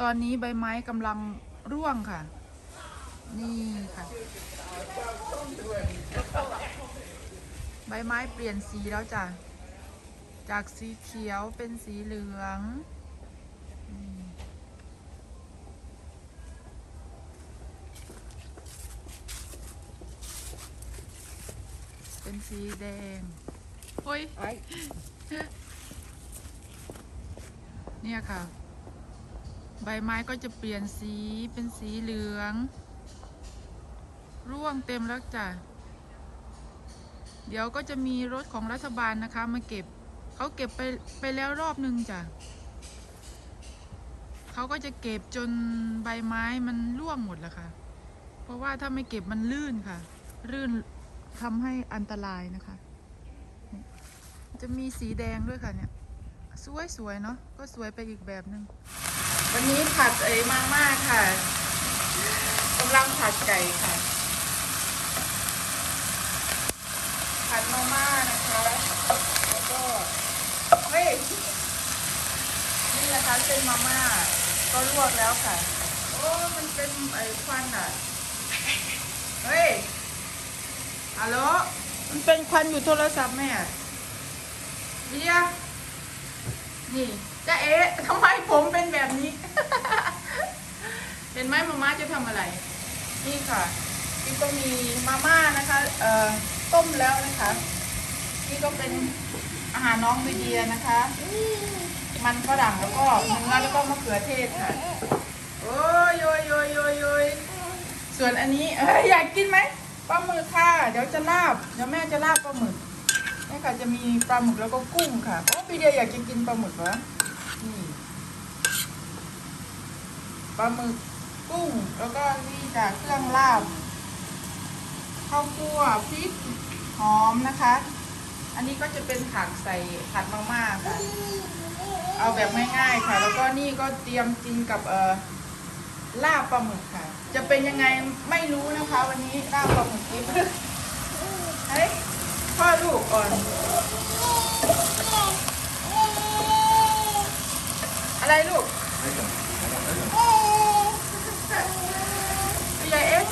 ตอนนี้ใบไม้กำลังร่วงค่ะ นี่ค่ะ ใบไม้เปลี่ยนสีแล้วจ้ะ จากสีเขียวเป็นสีเหลืองอืมเป็นสีแดง โอ้ย เนี่ยค่ะ ใบไม้ก็จะเปลี่ยนสีเป็นสีเหลือง ร่วงเต็มแล้วจ้ะ เดี๋ยวก็จะมีรถของรัฐบาลนะคะมาเก็บ เขาเก็บไปไปแล้วรอบหนึ่งจ้ะ เขาก็จะเก็บจนใบไม้มันร่วงหมดแล้วค่ะ เพราะว่าถ้าไม่เก็บมันลื่นค่ะ ลื่นทำให้อันตรายนะคะ จะมีสีแดงด้วยค่ะเนี่ย สวยสวยๆเนาะ ก็สวยไปอีกแบบหนึ่ง วันนี้ผัดเอ๋มาม่าค่ะกำลังผัดไก่ค่ะ ผัดมาม่านะคะ แล้วก็เฮ้ยนี่นะคะเส้นมาม่าก็ลวกแล้วค่ะ โอ้มันเป็นไอ้ควันอะ เฮ้ยฮัลโลมันเป็นควันอยู่โทรศัพท์แม่เดียนี่ จะเอ๊ะทำไมผมเป็นแบบนี้ เห็นไหมมาม่าจะทำอะไร นี่ค่ะนี่ก็มีมาม่านะคะเอ่อต้มแล้วนะคะ นี่ก็เป็นอาหารน้องวิเดียนะคะ มันฝรั่งแล้วก็เนื้อแล้วก็มะเขือเทศค่ะโอ้ยโยยโยยโยยโยยส่วนอันนี้เอ้ยอยากกินไหมปลาหมึกค่ะ เดี๋ยวจะลาบเดี๋ยวแม่จะลาบปลาหมึกนี่ค่ะจะมีปลาหมึกแล้วก็กุ้งค่ะโอ้วิเดียอยากจะกินปลาหมึกเหรอ นี่ ปลาหมึกกุ้ง แล้วก็นี่จะเครื่องลาบข้าวคั่วพริกหอมนะคะ อันนี้ก็จะเป็นผักใส่ผัดมาม่าค่ะ เอาแบบง่ายๆค่ะ แล้วก็นี่ก็เตรียมกินกับเอ่อลาบปลาหมึกค่ะ จะเป็นยังไงไม่รู้นะคะ วันนี้ลาบปลาหมึกกิฟเฮ้ยพ่อลูกอ่อนอะไรลูกใหญ่เอ๊ะ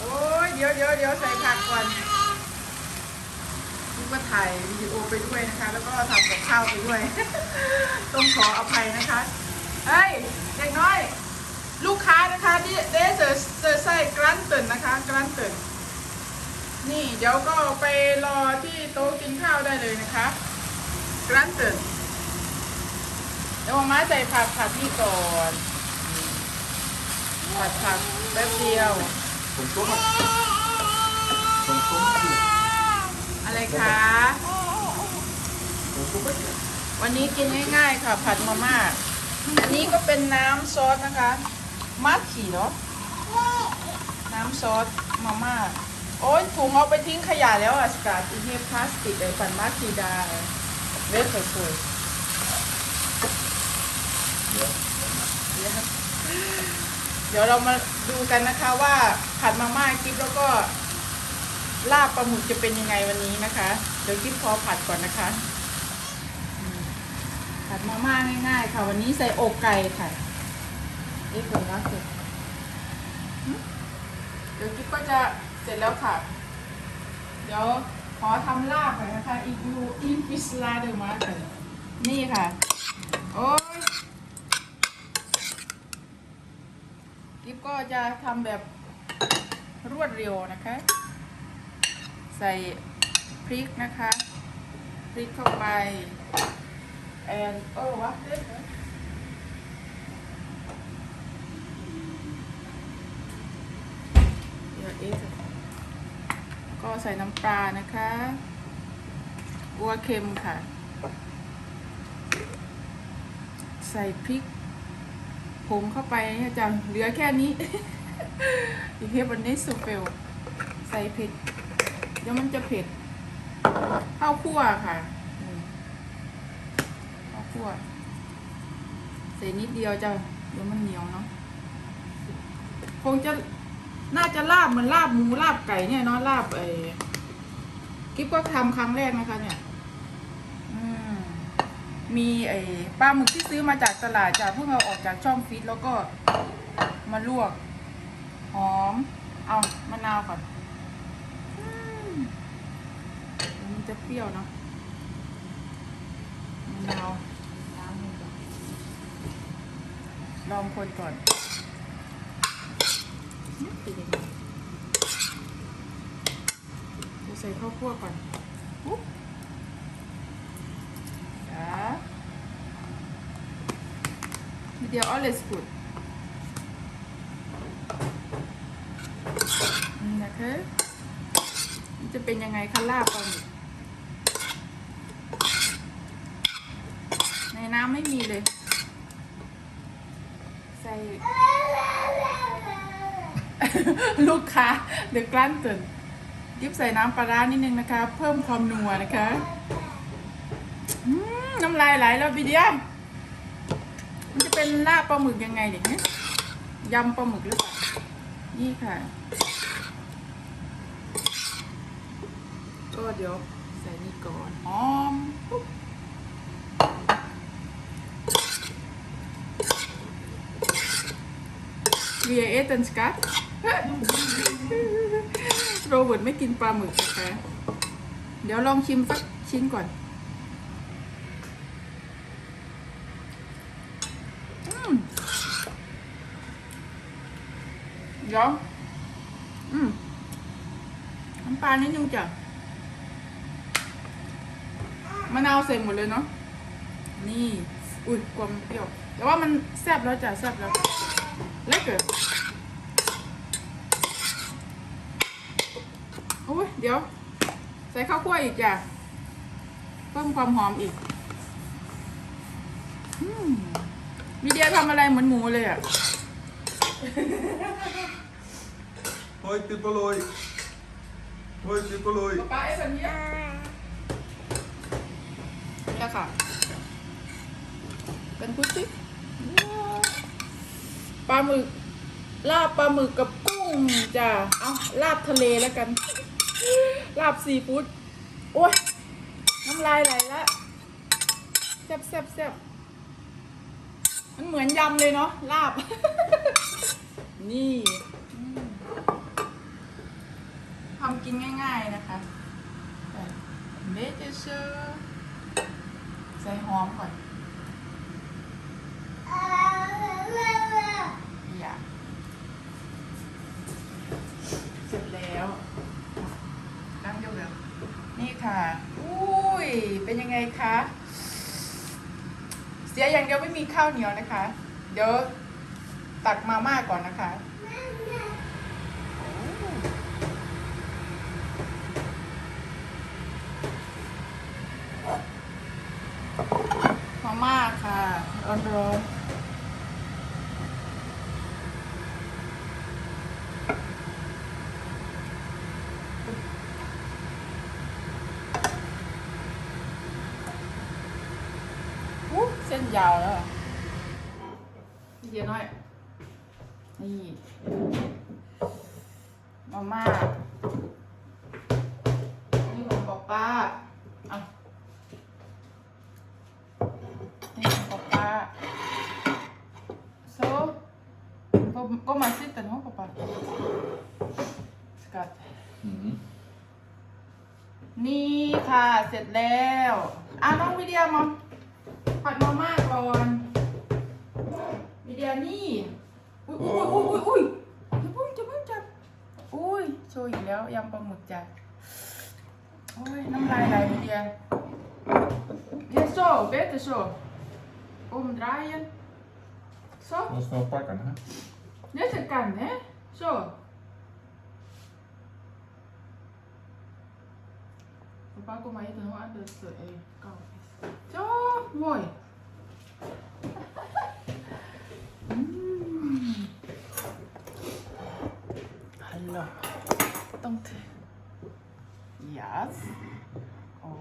โอ้ย เดี๋ยวเดี๋ยวใส่ผักก่อนนี่ก็ถ่ายวิดีโอไปด้วยนะคะ แล้วก็ทำกับข้าวไปด้วย ต้องขออภัยนะคะเฮ้ยเด็กน้อย ลูกค้านะคะที่เดซเซอร์เซอร์ไส้กรันเตินนะคะกรันเตินนี่เดี๋ยวก็ไปรอที่โต๊ะกินข้าวได้เลยนะคะกรันเตินเดี๋ยวมามาใส่ผักผัดนี่ก่อนผัดผักแป๊บเดียวผมต้ คะ วันนี้กินง่ายๆค่ะ ผัดมาม่า อันนี้ก็เป็นน้ำซอสนะคะมาขีเนาะ น้ำซอสมาม่า โอ้ยถุงเอาไปทิ้งขยะแล้วอะสกัดอีเทปพลาสติกไอ้ปันมาขีดาเวฟสวยเดี๋ยวเดี๋ยวเรามาดูกันนะคะว่าผัดมาม่ากิ๊บแล้วก็ ลาบปลาหมึกจะเป็นยังไงวันนี้นะคะ เดี๋ยวกิ๊บขอผัดก่อนนะคะ ผัดมาม่าง่ายๆค่ะ วันนี้ใส่อกไก่ค่ะเอ๊ะเดี๋ยวนะเสร็จเดี๋ยวกิ๊บก็จะเสร็จแล้วค่ะ เดี๋ยวขอทำลาบหน่อยนะคะอีกยูอินฟิสลาเดอร์มาเถอะนี่ค่ะ โอ้ยกิ๊บก็จะทำแบบรวดเร็วนะคะ ใส่พริกนะคะ พริกเข้าไป and oh what this เดี๋ยวเอ๊ะก็ใส่น้ำปลานะคะกัวเค็มค่ะ ใส่พริกผงเข้าไปเนี่ยจะเหลือแค่นี้อีกเทปวันนี้สุเฟลใส่เผ็ด ดี๋ยวมันจะเผ็ดข้าวคั่วค่ะข้าวคั่วใส่นิดเดียวจะเดี๋ยวมันเหนียวเนาะคงจะน่าจะลาบเหมือนลาบหมูลาบไก่เนี่ยเนาะลาบไอ้กิ๊บก็ทำครั้งแรกนะคะ เนี่ยมีไอ้ปลาหมึกที่ซื้อมาจากตลาดจ้ะเพิ่งเอาออกจากช่องฟิตแล้วก็มาลวกหอม เอามะนาวก่อนอืมมัน จะเปรี้ยวเนาะมะนาวลองคนก่อนใส่ข้าวคั่วก่อนปุ๊บจ้าเดี๋ยว alles gut นี่นะคะจะเป็นยังไงคะลาบปลาหมึกในน้ำ ไม่มีเลย ใส่ ลูกค้าเดือกลั้นตื่นยิบใส่น้ำปลาร้านิดนึงนะคะ เพิ่มความนัวนะคะน้ำลายไหลแล้วพี่เดียมันจะเป็นลาบปลาหมึกยังไงเด็กเนี่ยยำปลาหมึกหรือเปล่า นี่ค่ะ ก็เดี๋ยวใส่นี่ก่อนหอมปุ๊บเวียเอตันสกัดโรเบิร์ตไม่กินปลาหมึกนะคะเดี๋ยวลองชิมสักชิ้นก่อนอืมเดี๋ยวอืมน้ำปลานิดนึงจ้ะมะนาวใส่หมดเลยเนาะ นี่ อุ้ยความเปรี้ยว แต่ว่ามันแซ่บแล้วจ้ะ แซ่บแล้ว เล็กเกิดโอ้ ยเดี๋ยว ใส่ข้าวคั่วอีกจ้ะเพิ่มความหอมอีกอืมมีเดียทำอะไรเหมือนหมูเลยอะ Hoi Pippelooi. Hoi Pippelooi. ป๊าป๊าไอ้แบบนี้แล้วค่ะ เป็นพุทธิปลาหมึกลาบปลาหมึกกับกุ้งจ้ะ เอาลาบทะเลแล้วกัน ลาบซีฟู้ดโอ้ยน้ำลายไหลแล้วแซ่บแซ่บแซ่บมันเหมือนยำเลยเนาะลาบ นี่ทำกินง่ายๆนะคะเบเจอร์ใส่หอมก่อนอย่าเสร็จแล้วตั้งยกแล้วนี่ค่ะ อุ้ย เป็นยังไงคะ เสีย อย่างเดียวไม่มีข้าวเหนียวนะคะ เดี๋ยวตักมาม่าก่อนนะคะ มาม่าค่ะร้อนร้อนอู้เส้นยาวแล้วอะนี่ เดียวน้อย นี่มาม่านี่ของป๊าป้าเอานี่ของป๊าป๊า so ก็ก็มาซิตันห้องป๊าป๊าสกัด Mhm. นี่ค่ะ เสร็จแล้ว อะน้องวิเดียมาผัดมาม่าก่อนวิ เดียนี่อุ้ยอุ้ยอุ้ยอุ้ยอุ้ยจะเพิ่งจะเพิ่งจับอุ้ยโชว์อีกแล้วยำปลาหมึกจ้ะโอ้ยน้ำลายไหลวิเดียเดี๋ยวโชว์เบสโชว์ omdraaien zo Dat is snel pakken, hè? Deze kan, hè? Zo. Papa, kom maar eten hoe aan het eh, koud is. Zo, mooi. Mm. Dank u. Yes. Oh.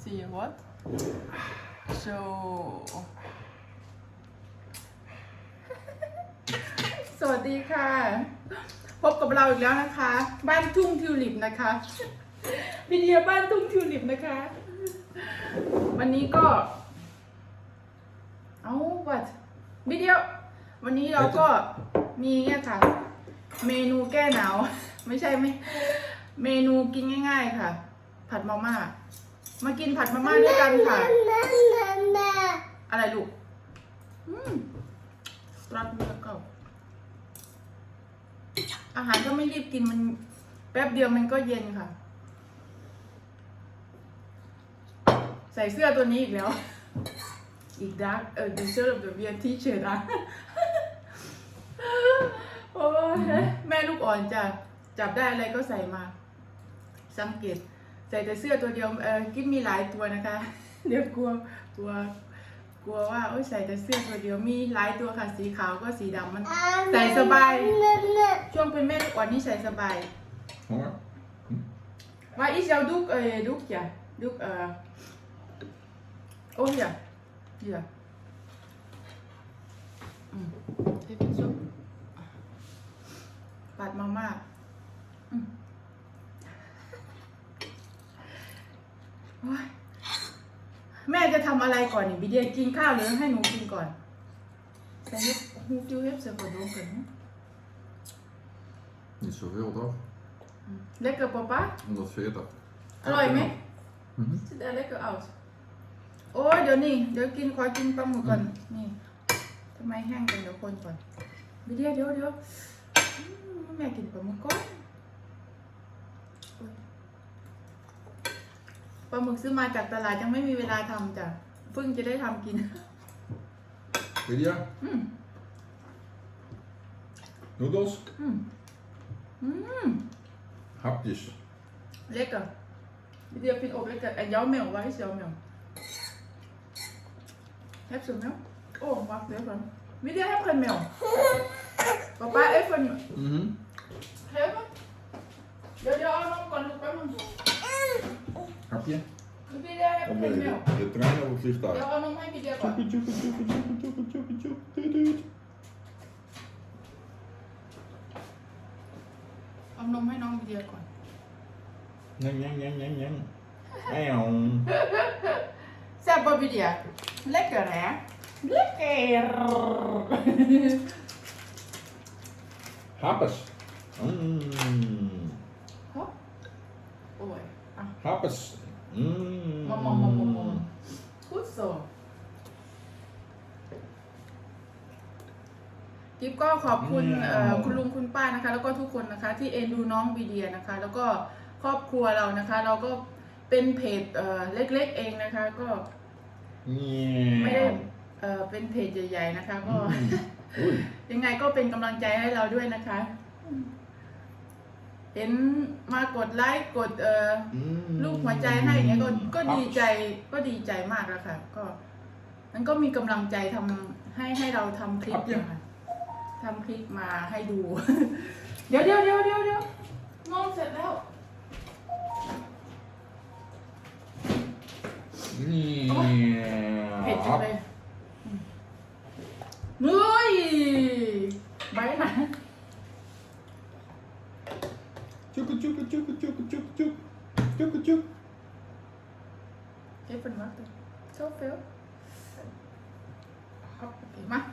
see wat? Zo. สวัสดีค่ะ พบกับเราอีกแล้วนะคะ บ้านทุ่งทิวลิปนะคะวิดีโอบ้านทุ่งทิวลิปนะคะ วันนี้ก็ เอาวัดวิดีโอวันนี้เราก็มีเนี่ยค่ะ เมนูแก้หนาว ไม่ใช่ไหมเมนูกินง่าย ๆ ค่ะ ผัดมาม่ามากินผัดมาม่าด้วยกันค่ะ อะไรลูกอืมรัดเลือเก่าอาหารก็ไม่รีบกินมัน แป๊บเดียวมันก็เย็นค่ะ ใส่เสื้อตัวนี้อีกแล้ว อีกดักเออดูเสื้อแบบเวียนที่เฉยนะ อ้ยแม่ลูกอ่อนจะจับได้อะไรก็ใส่มา สังเกต ใส่แต่เสื้อตัวเดียวเออกินมีหลายตัวนะคะ เดี๋ยวกลัวกลัว กลัวว่าโอ้ยใส่แต่เสื้อตัวเดียวมีหลายตัวค่ะสีขาวก็สีดำมัน ใส่สบาย ช่วงเป็นแม่ลูกอ่อนนี่ใส่สบาย Honger? Waar is jouw doek, eh, doekje? Doek, eh. Oh ja. Ja. Mm. Even zo. Paat mama. Mm. โอ๊ยแม่จะทำอะไรก่อนนี่บิเดียกินข้าวหรือให้หนูกินก่อนแต่เฮ็ดฮูฟิวเฮ็ดเสือกระโดงกันนะ Niet zoveel toch? Lekker papa 140. อร่อยไหม Mhm. Ziet er lekker uit. โอ้ยเดี๋ยวนี่เดี๋ยวกินขอกินปลาหมึกก่อน นี่ทำไมแห้งจังเดี๋ยวคนก่อนเดี๋ยวเดี๋ยวเดี๋ยวอืม แม่กินปลาหมึกก่อนโอ๊ยปลาหมึกซื้อมาจากตลาดยังไม่มีเวลาทำจ้ะเพิ่งจะได้ทำกิน Lydia? อืม Noedels? อืมอืม Hapjes. Lekker. Die heb je ook lekker. En jouw melk, waar is jouw melk? Heb ze melk? Oh, wacht even. Wie die heeft geen melk? Papa, even. Mhm. Even. Ja, ja, nog kan ik wel doen. Hapje? Wie die heeft Of geen de, melk? de trein of het vliegtuig? Ja, nog mijn wie die heeft. Tjoeke, tjoeke, tjoeke, tjoeke, tjoeke, tjoeke, tjoeke, tuut, tuut. เอานมให้น้องวิเดียก่อน Nyam, nyam, nyam, nyam, nyam. Eeuw. แซ่บป่ะวิเดีย Lekker hè? Lekker. Happes. Mm. Ah. Happes. Mm. Mom, mom, mom, mom, mom. Goed zo. กิฟก็ขอบคุณเอ่อคุณลุงคุณป้านะคะ แล้วก็ทุกคนนะคะ ที่เอ็นดูน้องบีเดียนะคะ แล้วก็ครอบครัวเรานะคะ เราก็เป็นเพจเอ่อเล็กๆเองนะคะ ก็ไม่ได้ Miauw. เอ่อเป็นเพจใหญ่ๆนะคะ ก็ Mm. Oei. ยังไงก็เป็นกำลังใจให้เราด้วยนะคะเห็นมากดไลค์กดเอ่อ Mm. รูปหัวใจให้อย่างเงี้ยก็ก็ดี Happes. ใจก็ดีใจมากแล้วค่ะ ก็มันก็มีกำลังใจทำให้ให้เราทำคลิปครับเนี่ยนะคะทำคลิปมาให้ดู เดี๋ยวเดี๋ยวเดี๋ยวเดี๋ยวเดี๋ยวมองเสร็จแล้วเผ็ดจังเลยอืมเฮ้ยใบหนา Tjoeke, tjoeke, tjoeke, tjoeke, tjoeke, tjoeke. Tjoeke, tjoeke. Even wachten. Zoveel. Hoppakee, maar.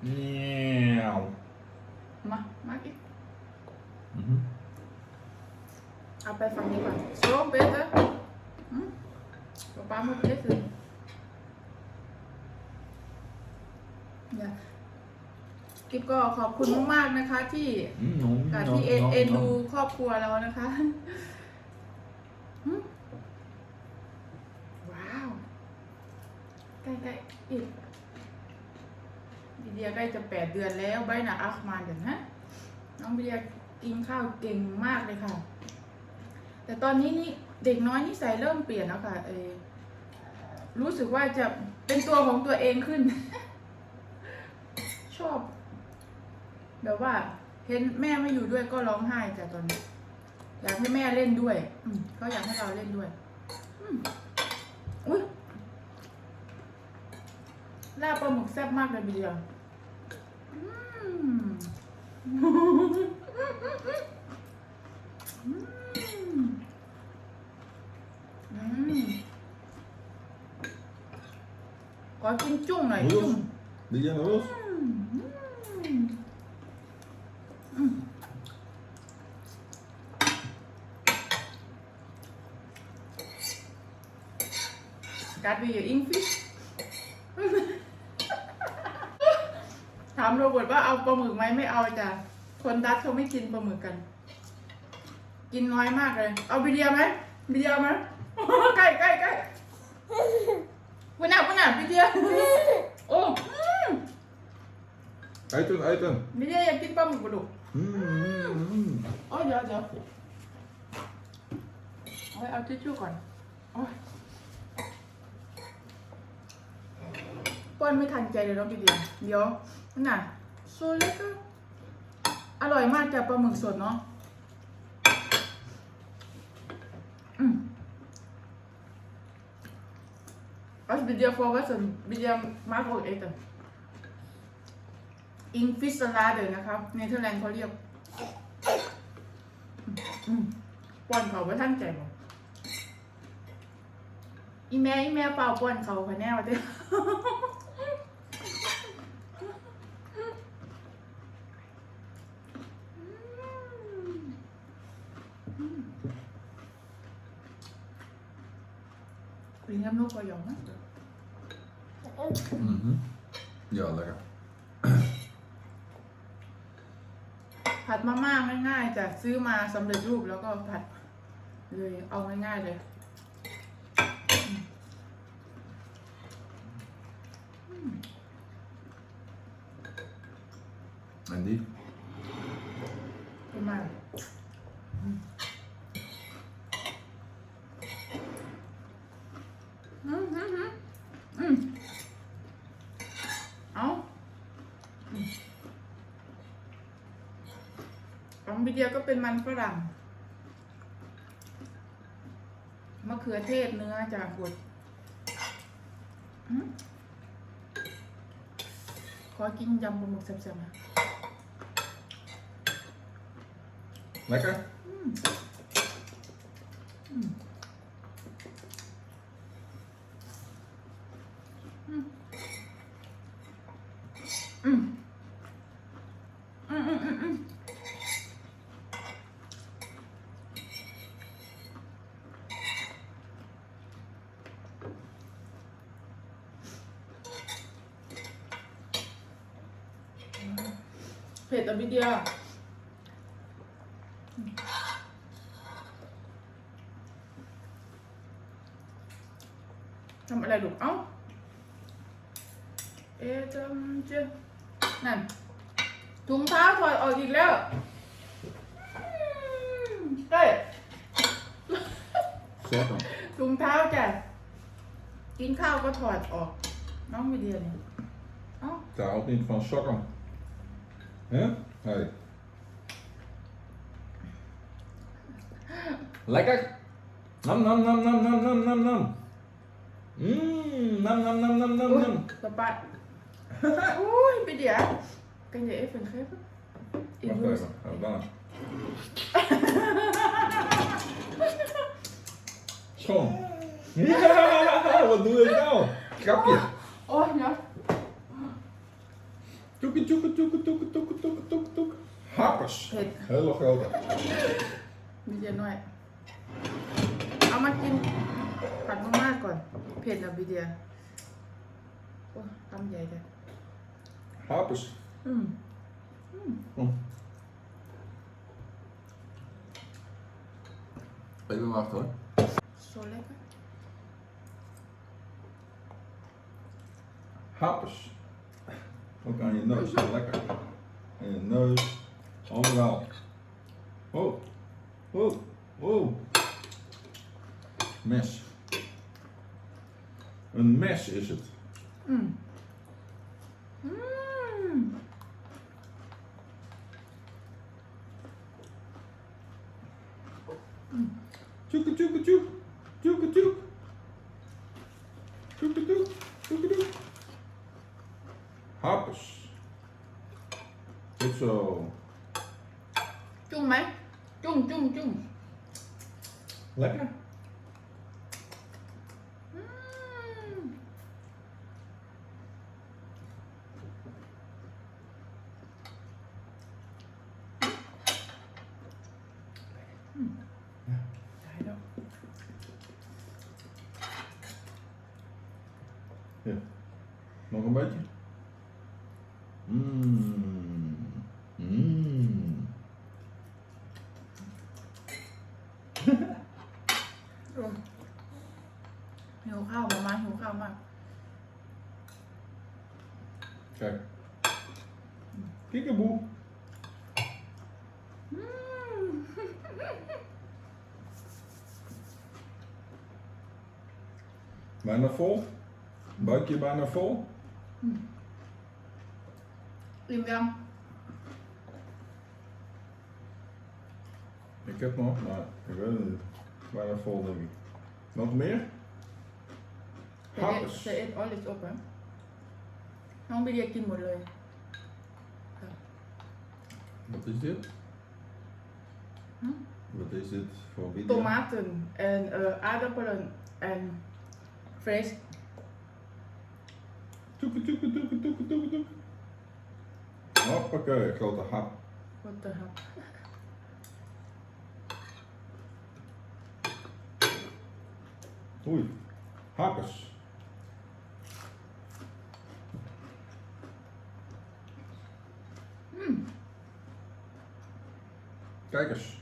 Miauw. Maar, maak ik. Mhm. เอาไปฝั่งนี้ก่อนโกิฟก็ขอบคุณมากๆนะคะ ที่ Mm, nom, ค่ะ nom, ที่เอ็น nom, เอ็น nom. ดูครอบครัวเรานะคะหึว้าวใกล้ๆอีกบีเดียใกล้จะแปดเดือนแล้วใบหนาอัฟมานเดี๋ยวนะน้องบีเดียกินข้าวเก่งมากเลยค่ะ แต่ตอนนี้นี่เด็กน้อยนิสัยเริ่มเปลี่ยนแล้วค่ะเออรู้สึกว่าจะเป็นตัวของตัวเองขึ้น ชอบ แบบว่า เห็นแม่ไม่อยู่ด้วยก็ร้องไห้แต่ตอนนี้ อยากให้แม่เล่นด้วย อืมเขาอยากให้เราเล่นด้วย อืมอุ้ยลาบปลาหมึกแซ่บมากเลยบีเดียวอืมอืมอืมขอกินจุ้งหน่อยจุ้ง Roos. Diana Roos. การวีอิงฟิชถามโรเบิร์ตว่าเอาปลาหมึกไหมไม่เอาจ้ะ คนดัตเขาไม่กินปลาหมึกกัน กินน้อยมากเลย เอาบิเดียไหมบิเดียไหมใกล้ใกล้ใกล้วันหน้าวันหน้าบิเดียโอ้อืม Eten, eten. บิเดียอยากกินปลาหมึกกระดูก Mm, mm, mm. โอ้ยเดี๋ยวเดี๋ยวเอาเอาทิชชู่ก่อนโอ้ย ป้อนไม่ทันใจเลยเนาะพี่เดียเดี๋ยวนั่นน่ะโซเล็กก็อร่อยมากจ้ะปลาหมึกสดเนาะอืม Als bij die voor wat een bij die maak ook eten. In vis salade นะครับเนเธอร์แลนด์เขาเรียกป้อนเขาไว้ท่านใจบอกอีแม่อีแม่เปล่าป้อนเขาค่ะแน่วะเด้ อคุยน้ำลูกก็ยอมนะ Mhm. Ja, lekker. ผัดมาม่าง่ายๆจ้ะซื้อมาสำเร็จรูปแล้วก็ผัดเลยเอาง่ายๆเลย En die? ขึ้นมาอืมอืมอืมอืมอืมเอาอืม ของบิเดียก็เป็นมันฝรั่งมะเขือเทศเนื้อจากบดอืมขอกินยำปลาหมึกแซ่บๆนะ Lekker? Mm. Mm, mm, mm, mm. Mm. เผ็ดแต่วิเดียวทำอะไรลูกเอ้า เอ๊ะจำเจ้านั่นถุงเท้าถอดออกอีกแล้วอืมเฮ้ย Zeg dan. ถุงเท้าจ้ะกินข้าวก็ถอดออก น้องวิเดียเนี่ยเอ้า Het houdt niet van sokken. Hè? Hey. Lekker? Nam, nam, nam, nam, nam, nam, nam, nam. Mmm, nam, nam, nam, nam, nam, อุ๊ย nam. สะบัดอุ้ยวิเดียกันอย่าเอฟเป็นเคฟอีก Wacht รูส even, gaan we dan. Schoon. Ja, wat doe je nou? Grapje. โอ้ยเนาะ Toeke, toeke, toeke, toeke, toeke, toeke, toeke, toeke. Happers. เผ็ด Hele grote. วิเดียน้อย เอามากินผัดมาม่าก่อน เผ็ดนะวิเดียโอ้ยคำใหญ่จ้ะ Happers. อืม Kom. Even wachten hoor. โซเล็กอะ Happers. Ook aan je neus, heel lekker. Aan je neus, overal. Oh, oh, oh. Mes. Een mes is het. อื Hier. Nog een beetje. Mmm. Mmm. โอ้หิวข้าวมามาหิวข้าวมาก Kijk. Kiekeboe. อืม Bijna vol. Buikje bijna vol. อิ่มยัง Ik heb nog, maar ik weet het niet. Bijna vol denk ik. Nog meer? จะเอ็ด Happers. จะเอ็ดออลิสอบไหมน้องบีเดียกินหมดเลย Wat is dit? Hm? Wat is dit voor video? tomaten en eh, aardappelen en vlees. Toeke, toeke, grote hap. Wat de hap. Oei, hmm. Kijk eens.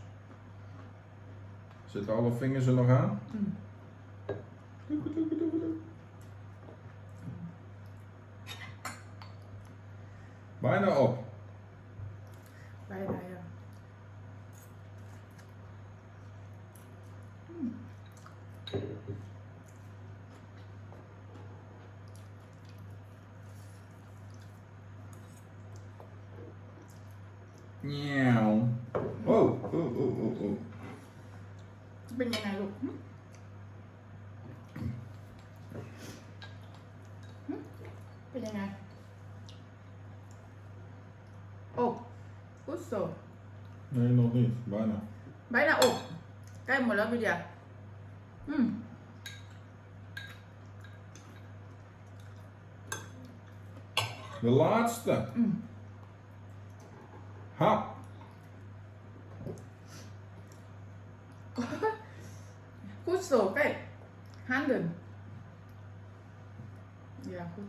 Zitten alle vingers er nog aan? Hmm. Meine ob. Julia. Mm. De laatste. Mm. Goed zo, kijk. Handen. Ja, goed.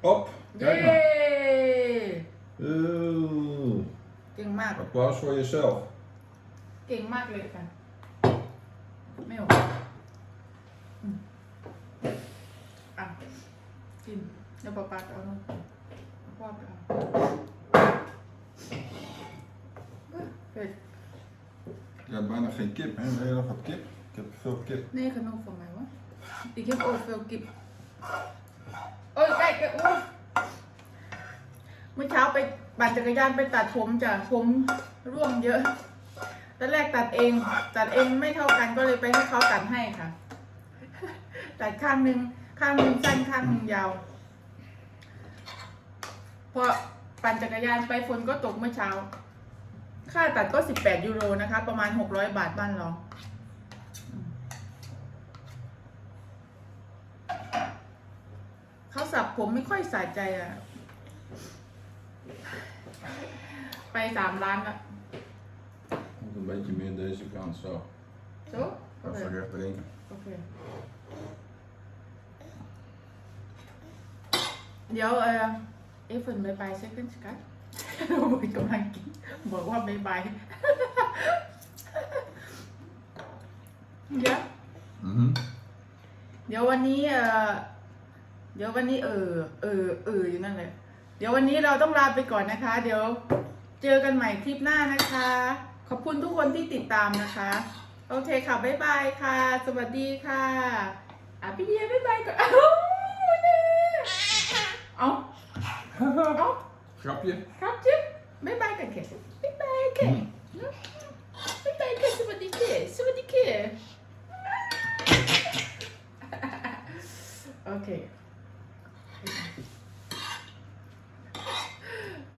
Op. Kijk Yay! Oeh. King Mark. Applaus voor jezelf. King Mark, lekker. Geen kip, hè? Wil je nog wat kip? Ik heb veel kip. นี่ขนมของไหนวะอีกแค่โอ้เฟลกิบโอ้ยใกล้ใกโอ้ยเมื่อเช้าไปปั่นจักรยานไปตัดผมจ้ะผมร่วงเยอะตอนแรกตัดเอง ตัดเองไม่เท่ากันก็เลยไปให้เขาตัดให้ค่ะ ตัดข้างหนึ่งข้างหนึ่งสั้นข้างหนึ่งยาวพอปั่นจักรยานไปฝนก็ตกเมื่อเช้า ค่าตัดก็ 18 ยูโรนะคะ ประมาณ 600 บาทบ้านเรา เขาสับผมไม่ค่อยสะใจอะไปสามล้านละ Moet een beetje meer deze kant, zo. โจ๊ะโอ Dat เค is er echt erin. โอเค เดี๋ยวเออเอฟเฟิร์นบายบายเซ็กันสกัด บอกกำลังกินบอกว่าบายบายเดี๋ยว Mhm. เดี๋ยววันนี้เออเดี๋ยววันนี้เออ เออ เอออยู่นั่นเลยเดี๋ยววันนี้เราต้องลาไปก่อนนะคะ เดี๋ยวเจอกันใหม่คลิปหน้านะคะ ขอบคุณทุกคนที่ติดตามนะคะ โอเคค่ะ บ๊ายบายค่ะ สวัสดีค่ะอะพี่เดียบ๊ายบายก่อน เอ้าเนี่ยเอา Grapje. Grapje? Mijn maak een kerst. Mijn maak mm. een Mijn maak een wat die keer. Zo wat die keer. Oké.